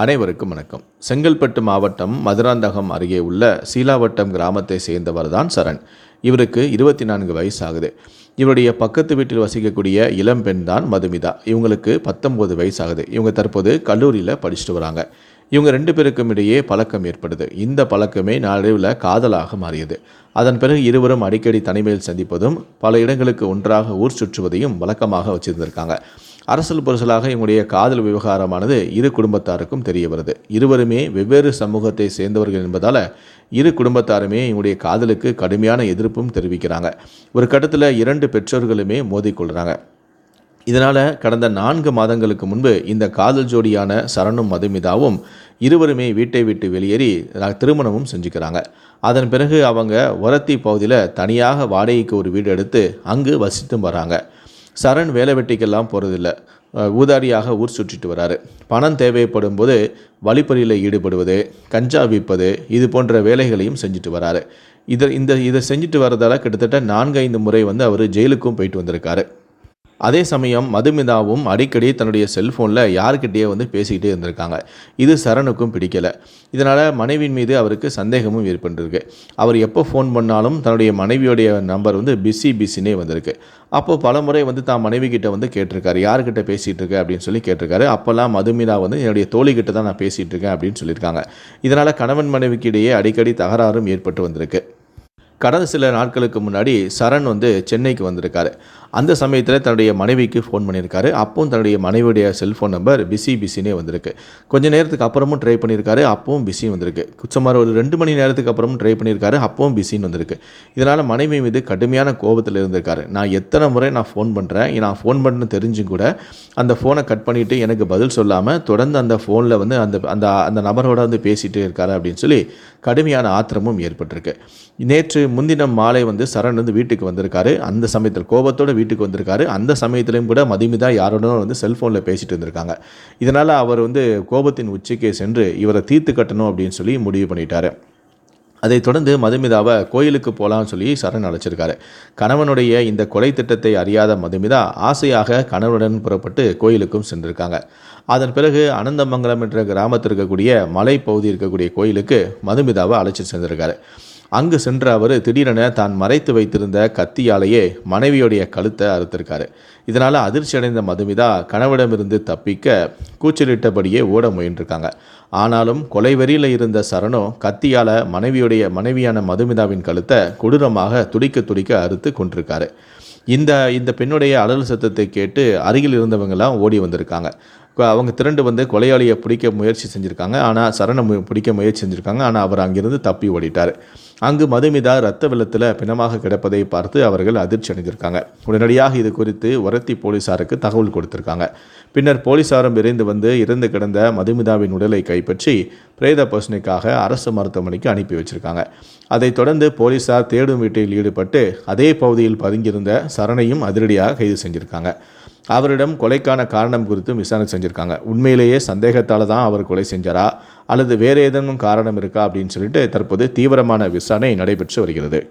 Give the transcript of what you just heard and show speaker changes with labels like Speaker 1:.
Speaker 1: அனைவருக்கும் வணக்கம். செங்கல்பட்டு மாவட்டம் மதுராந்தகம் அருகே உள்ள சீலாவட்டம் கிராமத்தை சேர்ந்தவர் தான் சரண். இவருக்கு இருபத்தி நான்கு வயசு ஆகுது இவருடைய பக்கத்து வீட்டில் வசிக்கக்கூடிய இளம்பெண் தான் மதுமிதா. இவங்களுக்கு பத்தொம்போது வயசு ஆகுது இவங்க தற்போது கல்லூரியில் படிச்சுட்டு வராங்க. இவங்க ரெண்டு பேருக்கும் இடையே பழக்கம் ஏற்படுது. இந்த பழக்கமே நாளடைவில் காதலாக மாறியது. அதன் பிறகு இருவரும் அடிக்கடி தனிமையில் சந்திப்பதும் பல இடங்களுக்கு ஒன்றாக ஊர் சுற்றுவதையும் வழக்கமாக வச்சிருந்திருக்காங்க. அரசல் புரசலாக இவங்களுடைய காதல் விவகாரமானது இரு குடும்பத்தாருக்கும் தெரிய வருது. இருவருமே வெவ்வேறு சமூகத்தை சேர்ந்தவர்கள் என்பதால் இரு குடும்பத்தாருமே இவங்களுடைய காதலுக்கு கடுமையான எதிர்ப்பும் தெரிவிக்கிறாங்க. ஒரு கட்டத்தில் இரண்டு பெற்றோர்களுமே மோதிக்கொள்கிறாங்க இதனால் கடந்த நான்கு மாதங்களுக்கு முன்பு இந்த காதல் ஜோடியான சரணும் மதுமிதாவும் இருவருமே வீட்டை விட்டு வெளியேறி திருமணமும் செஞ்சுக்கிறாங்க. அதன் பிறகு அவங்க ஒரத்தி பகுதியில் தனியாக வாடகைக்கு ஒரு வீடு எடுத்து அங்கு வசித்தும் வராங்க. சரண் வேலை வெட்டிக்கெல்லாம் போகிறதில்ல ஊதாரியாக ஊர் சுற்றிட்டு வராரு. பணம் தேவைப்படும் போது வழிப்பறியில் ஈடுபடுவது கஞ்சா விற்பது இது போன்ற வேலைகளையும் செஞ்சுட்டு வராரு. இதை இந்த இதை செஞ்சுட்டு வரதால் கிட்டத்தட்ட நான்கு ஐந்து முறை வந்து அவர் ஜெயிலுக்கும் போயிட்டு வந்திருக்காரு. அதே சமயம் மதுமிதாவும் அடிக்கடி தன்னுடைய செல்ஃபோனில் யார்கிட்டயே வந்து பேசிக்கிட்டே இருந்திருக்காங்க. இது சரணுக்கும் பிடிக்கல. இதனால் மனைவியின் மீது அவருக்கு சந்தேகமும் ஏற்பட்டிருக்கு. அவர் எப்போ ஃபோன் பண்ணாலும் தன்னுடைய மனைவியோடைய நம்பர் வந்து பிஸி பிஸினே வந்திருக்கு. அப்போது பல முறை வந்து தான் மனைவி கிட்ட வந்து கேட்டிருக்காரு. யார்கிட்ட பேசிகிட்டு இருக்க அப்படின்னு சொல்லி கேட்டிருக்காரு. அப்போல்லாம் மதுமிதா வந்து என்னுடைய தோழிகிட்ட தான் நான் பேசிகிட்டு இருக்கேன் அப்படின்னு சொல்லியிருக்காங்க. இதனால் கணவன் மனைவிக்கு இடையே அடிக்கடி தகராறும் ஏற்பட்டு வந்திருக்கு. கடந்த சில நாட்களுக்கு முன்னாடி சரண் வந்து சென்னைக்கு வந்திருக்காரு. அந்த சமயத்தில் தன்னுடைய மனைவிக்கு ஃபோன் பண்ணியிருக்காரு. அப்பவும் தன்னுடைய மனைவியுடைய செல்ஃபோன் நம்பர் பிஸி பிஸினே வந்திருக்கு. கொஞ்ச நேரத்துக்கு அப்புறமும் ட்ரை பண்ணியிருக்காரு. அப்பவும் பிஸி வந்திருக்கு. சுமார் ஒரு ரெண்டு மணி நேரத்துக்கு அப்புறமும் ட்ரை பண்ணியிருக்காரு. அப்பவும் பிஸின்னு வந்திருக்கு. இதனால் மனைவி மீது கடுமையான கோபத்தில் இருந்திருக்காரு. நான் எத்தனை முறை நான் ஃபோன் பண்ணுறேன் நான் ஃபோன் பண்ணு தெரிஞ்சும் கூட அந்த ஃபோனை கட் பண்ணிவிட்டு எனக்கு பதில் சொல்லாமல் தொடர்ந்து அந்த ஃபோனில் வந்து அந்த அந்த அந்த நபரோட வந்து பேசிகிட்டே இருக்காரு அப்படின்னு சொல்லி கடுமையான ஆத்திரமும் ஏற்பட்டிருக்கு. நேற்று முன்தினம் மாலை வந்து சரண் வந்து வீட்டுக்கு வந்திருக்காரு. அந்த சமயத்தில் கோபத்தோட வீட்டுக்கு வந்திருக்காரு. அந்த சமயத்திலையும் கூட மதுமிதா யாரோடனும் வந்து செல்ஃபோனில் பேசிட்டு இருந்திருக்காங்க இதனால் அவர் வந்து கோபத்தின் உச்சிக்கே சென்று இவரை தீர்த்து கட்டணும் அப்படின்னு சொல்லி முடிவு பண்ணிட்டாரு. அதைத் தொடர்ந்து மதுமிதாவை கோயிலுக்கு போகலான்னு சொல்லி சரண் அழைச்சிருக்காரு. கணவனுடைய இந்த கொலை திட்டத்தை அறியாத மதுமிதா ஆசையாக கணவனுடன் புறப்பட்டு கோயிலுக்கும் சென்றிருக்காங்க. அதன் பிறகு அனந்தமங்கலம் என்ற கிராமத்தில் இருக்கக்கூடிய மலைப்பகுதி இருக்கக்கூடிய கோயிலுக்கு மதுமிதாவை அழைச்சி சென்றிருக்காரு. அங்கு சென்ற அவர் திடீரென தான் மறைத்து வைத்திருந்த கத்தியாலேயே மனைவியுடைய கழுத்தை அறுத்திருக்காரு. இதனால் அதிர்ச்சி அடைந்த மதுமிதா கணவனிடமிருந்து தப்பிக்க கூச்சலிட்டபடியே ஓட முயன்றிருக்காங்க. ஆனாலும் கொலைவெறியில் இருந்த சரணோ கத்தியால் மனைவியுடைய மனைவியான மதுமிதாவின் கழுத்தை கொடூரமாக துடிக்க துடிக்க அறுத்து கொண்டிருக்காரு இந்த இந்த பெண்ணுடைய அடல் சத்தத்தை கேட்டு அருகில் இருந்தவங்கெல்லாம் ஓடி வந்திருக்காங்க. அவங்க திரண்டு வந்து கொலையாளியை பிடிக்க முயற்சி செஞ்சுருக்காங்க. ஆனால் சரணை பிடிக்க முயற்சி செஞ்சுருக்காங்க. ஆனால் அவர் அங்கிருந்து தப்பி ஓடிட்டார். அங்கு மதுமிதா ரத்த வெள்ளத்தில் பிணமாக கிடப்பதை பார்த்து அவர்கள் அதிர்ச்சி அடைந்திருக்காங்க. உடனடியாக இது குறித்து உரத்தி போலீசாருக்கு தகவல் கொடுத்திருக்காங்க. பின்னர் போலீசாரும் விரைந்து வந்து இறந்து கிடந்த மதுமிதாவின் உடலை கைப்பற்றி பிரேத பசுனைக்காக அரசு மருத்துவமனைக்கு அனுப்பி வச்சிருக்காங்க. அதைத் தொடர்ந்து போலீசார் தேடும் வீட்டில் ஈடுபட்டு அதே பகுதியில் பதுங்கியிருந்த சரணையும் அதிரடியாக கைது செஞ்சிருக்காங்க. அவரிடம் கொலைக்கான காரணம் குறித்தும் விசாரணை செஞ்சுருக்காங்க. உண்மையிலேயே சந்தேகத்தால் தான் அவர் கொலை செஞ்சாரா? அல்லது வேறு ஏதேனும் காரணம் இருக்கா? அப்படின்னு சொல்லிட்டு தற்போது தீவிரமான விசாரணை நடைபெற்று வருகிறது.